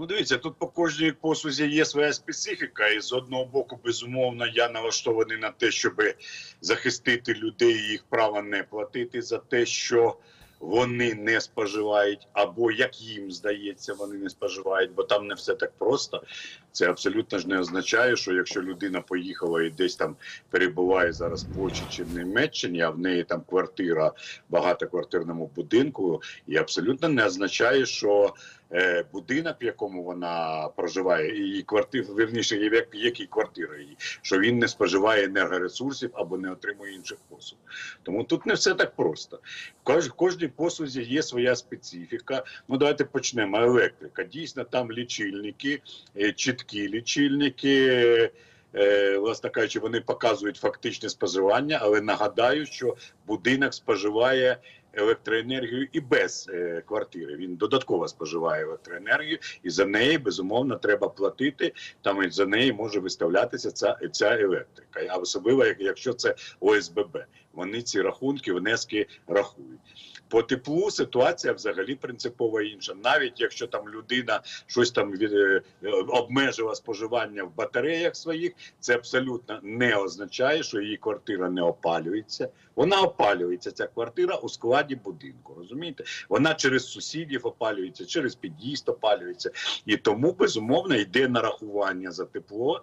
Ну, дивіться, тут по кожній послузі є своя специфіка, і з одного боку, безумовно, я налаштований на те, щоб захистити людей і їх право не платити за те, що вони не споживають, або як їм здається, вони не споживають, бо там не все так просто. Це абсолютно ж не означає, що якщо людина поїхала і десь там перебуває зараз в Польщі чи в Німеччині, а в неї там квартира в багатоквартирному будинку, і абсолютно не означає, що е, будинок, в якому вона проживає, і квартир, вірніше, як, які квартира її, що він не споживає енергоресурсів або не отримує інших послуг. Тому тут не все так просто. Кож, кожній послузі є своя специфіка. Ну давайте почнемо. Електрика. Дійсно, там лічильники, е, чіткі лічильники. Е, власне кажучи, вони показують фактичне споживання, але нагадаю, що будинок споживає електроенергію і без е, квартири. Він додатково споживає електроенергію, і за неї безумовно треба платити. Там і за неї може виставлятися ця, ця електрика, а особливо якщо це ОСББ. Вони ці рахунки, внески рахують. По теплу ситуація взагалі принципово інша. Навіть якщо там людина щось там від, е, обмежила споживання в батареях своїх, це абсолютно не означає, що її квартира не опалюється. Вона опалюється, ця квартира у складі будинку. Розумієте? Вона через сусідів опалюється, через під'їзд опалюється. І тому безумовно йде нарахування за тепло